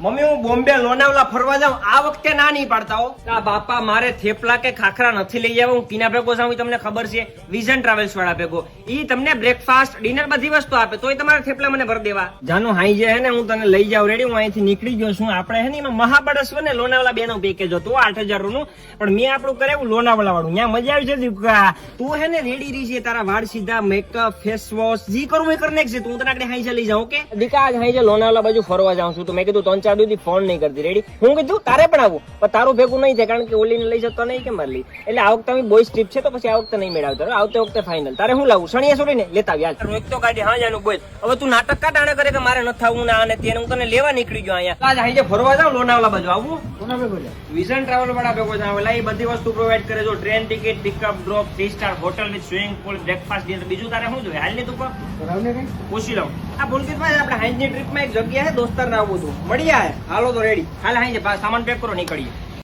Mummy, હું બોમ્બે લોનાવલા ફરવા જાઉં. આ વખતે ના નહીં પાડતા હો. આ બાપા મારે થેપલા કે ખાખરા નથી લઈ આવ્યા. હું કિના ભેગો જાઉં તમને ખબર છે. વિઝન ટ્રાવેલ્સ વાળા ભેગો. ઈ તમને બ્રેકફાસ્ટ ડિનર બધી વસ્તુ આપે. તોય તમારે થેપલા મને ભર દેવા. જાનો હાઈ જે હે ને, હું તને લઈ જાઉં રેડી હું અહીંથી નીકળી ગયો છું. આપણે હે ને, એમાં મહાબળેશ્વર ને લોનાવલા બેનો પેકેજ હતો આઠ હજારનું પણ મેં આપણું કરાવ્યું લોનાવલા વાળું. ત્યાં મજા આવી છે દીપકા તું હે ને રેડી રહી છે. તારા વાળ સીધા મેકઅપ ફેસ વોશ જે કરવું એ કરી નાખશે. તું તને આગળ હાઈ લઈ જાઉં, ઓકે? દીકા, આજ હાઈ લોનાવલા બાજુ ફરવા જાઉં છું. તો મેં કીધું ત્રણ ચાર દિવસથી ફોન નહીં કરતી. રેડી હું કીધું તારે પણ આવું. પણ તારું ભેગું નહીં થાય કારણ કે ઓલીને લઈ જતો નહીં કે મારી એટલે આ વખતે બોય બોયસ ટ્રીપ છે તો પછી આ વખતે નહીં મેળવતો? આવતે વખતે ફાઇનલ તારે હું લાવું? શનિયા છોડીને? લેતા આવ્યા હાલ. એક તો ગાડી હા જાનું બોય હવે તું નાટક આને કરે કે મારે ન થવું ના અને તેને? હું તને લેવા નીકળી ગયો અહીંયા. આજ હાઈ ફરવા જાવ લોનાવલા બાજુ. આવું? વિઝન ટ્રાવેલ વાળા ભેગો એટલે એ બધી વસ્તુ પ્રોવાઈડ કરે છે train ticket pickup drop three star hotel with swimming pool breakfast dinner બીજું તારે શું જોઈએ? હાલ ને તું પણ. પૂછી લઉં. આ પુલકિતભાઈ આપણે હાઈજની ટ્રીપમાં એક જગ્યા છે દોસ્તાર આવવું હતું મળીએ હાલો તો રેડી હાલ હાઈ સામાન પેક કરો નીકળીએ.